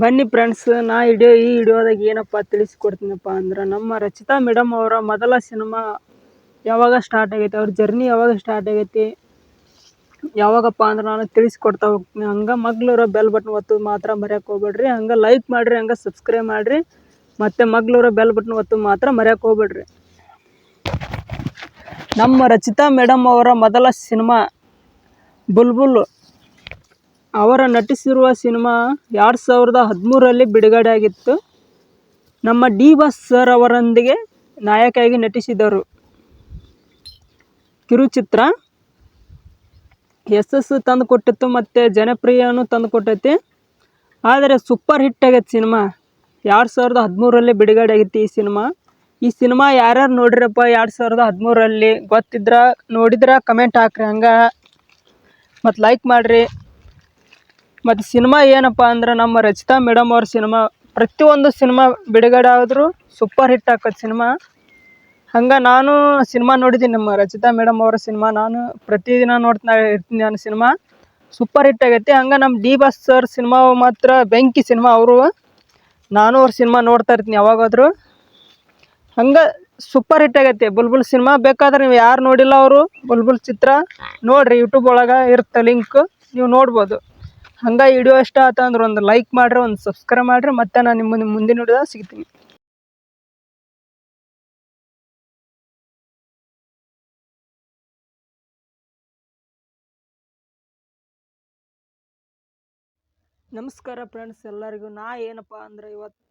ಬನ್ನಿ ಫ್ರೆಂಡ್ಸ್ ನಾ ವಿಡಿಯೋ ಈ ವಿಡಿಯೋದಾಗ ಏನಪ್ಪ ತಿಳಿಸ್ಕೊಡ್ತೀನಪ್ಪ ಅಂದ್ರೆ, ನಮ್ಮ ರಚಿತಾ ಮೇಡಮ್ ಅವರ ಮೊದಲ ಸಿನಿಮಾ ಯಾವಾಗ ಸ್ಟಾರ್ಟ್ ಆಗೈತೆ, ಅವ್ರ ಜರ್ನಿ ಯಾವಾಗ ಸ್ಟಾರ್ಟ್ ಆಗೈತಿ, ಯಾವಾಗಪ್ಪ ಅಂದ್ರೆ ನಾನು ತಿಳಿಸ್ಕೊಡ್ತಾ ಹೋಗ್ತೀನಿ. ಹಂಗೆ ಮಗ್ಳೂರ ಬೆಲ್ ಬಟನ್ ಒತ್ತು ಮಾತ್ರ ಮರ್ಯಾಕೆ ಹೋಗ್ಬೇಡ್ರಿ, ಹಂಗೆ ಲೈಕ್ ಮಾಡಿರಿ, ಹಂಗೆ ಸಬ್ಸ್ಕ್ರೈಬ್ ಮಾಡಿರಿ, ಮತ್ತು ಮಗ್ಳೂರ ಬೆಲ್ ಬಟನ್ ಒತ್ತು ಮಾತ್ರ ಮರ್ಯಾಕೆ ಹೋಗ್ಬೇಡ್ರಿ. ನಮ್ಮ ರಚಿತಾ ಮೇಡಮ್ ಅವರ ಮೊದಲ ಸಿನಿಮಾ ಬುಲ್ಬುಲ್ ಅವರ ನಟಿಸಿರುವ ಸಿನಿಮಾ ಎರಡು ಸಾವಿರದ ಹದಿಮೂರರಲ್ಲಿ ಬಿಡುಗಡೆ ಆಗಿತ್ತು ನಮ್ಮ ಡಿ ಬಾಸ್ ಸರ್ ಅವರೊಂದಿಗೆ ನಾಯಕಿಯಾಗಿ ನಟಿಸಿದರು. ಕಿರುಚಿತ್ರ. ಯಶಸ್ಸು ತಂದು ಕೊಟ್ಟಿತ್ತು ಮತ್ತು ಜನಪ್ರಿಯನೂ ತಂದು ಕೊಟ್ಟೈತಿ ಆದರೆ ಸೂಪರ್ ಹಿಟ್ ಆಗೈತೆ ಸಿನಿಮಾ. ಎರಡು ಸಾವಿರದ ಹದಿಮೂರರಲ್ಲಿ ಬಿಡುಗಡೆ ಆಗಿತ್ತು ಈ ಸಿನಿಮಾ. ಈ ಸಿನಿಮಾ ಯಾರ್ಯಾರು ನೋಡಿರಪ್ಪ ಎರಡು ಸಾವಿರದ ಹದಿಮೂರರಲ್ಲಿ? ಗೊತ್ತಿದ್ರೆ ನೋಡಿದ್ರೆ ಕಮೆಂಟ್ ಹಾಕ್ರಿ ಹಂಗೆ. ಮತ್ತು ಲೈಕ್ ಮಾಡಿರಿ. ಮತ್ತು ಸಿನಿಮಾ ಏನಪ್ಪ ಅಂದ್ರೆ ನಮ್ಮ ರಚಿತಾ ಮೇಡಮ್ ಅವ್ರ ಸಿನಿಮಾ ಪ್ರತಿಯೊಂದು ಸಿನಿಮಾ ಬಿಡುಗಡೆ ಆದರೂ ಸೂಪರ್ ಹಿಟ್ ಹಾಕೋದು ಸಿನಿಮಾ. ಹಂಗೆ ನಾನು ಸಿನಿಮಾ ನೋಡಿದ್ದೀನಿ, ನಮ್ಮ ರಚಿತಾ ಮೇಡಮ್ ಅವರ ಸಿನಿಮಾ. ನಾನು ಪ್ರತಿದಿನ ನೋಡ್ತಾ ಇರ್ತೀನಿ ನಾನು ಸಿನಿಮಾ. ಸೂಪರ್ ಹಿಟ್ ಆಗೈತಿ. ಹಂಗೆ ನಮ್ಮ ಡಿ ಬಾಸ್ ಸರ್ ಸಿನಿಮಾ ಮಾತ್ರ, ಬೆಂಕಿ ಸಿನಿಮಾ ಅವರು. ನಾನು ಅವ್ರ ಸಿನಿಮಾ ನೋಡ್ತಾ ಇರ್ತೀನಿ ಯಾವಾಗಾದರೂ. ಹಂಗೆ ಸೂಪರ್ ಹಿಟ್ ಆಗೈತಿ. ಬುಲ್ಬುಲ್ ಸಿನಿಮಾ ಬೇಕಾದ್ರೆ ನೀವು ಯಾರು ನೋಡಿಲ್ಲ ಅವರು, ಬುಲ್ಬುಲ್ ಚಿತ್ರ ನೋಡಿರಿ ಯೂಟ್ಯೂಬ್ ಒಳಗೆ ಇರುತ್ತೆ ಲಿಂಕ್ ನೀವು ನೋಡ್ಬೋದು. ಹಂಗೆ ವಿಡಿಯೋ ಇಷ್ಟ ಆಯ್ತು ಅಂದ್ರೆ ಒಂದು ಲೈಕ್ ಮಾಡ್ರಿ, ಒಂದು ಸಬ್ಸ್ಕ್ರೈಬ್ ಮಾಡಿರಿ, ಮತ್ತೆ ನಾನು ನಿಮ್ಮ ಮುಂದಿನ ವಿಡಿಯೋದಾಗ ಸಿಗ್ತೀನಿ. ನಮಸ್ಕಾರ ಫ್ರೆಂಡ್ಸ್ ಎಲ್ಲರಿಗೂ. ನಾ ಏನಪ್ಪ ಅಂದ್ರೆ ಇವತ್ತು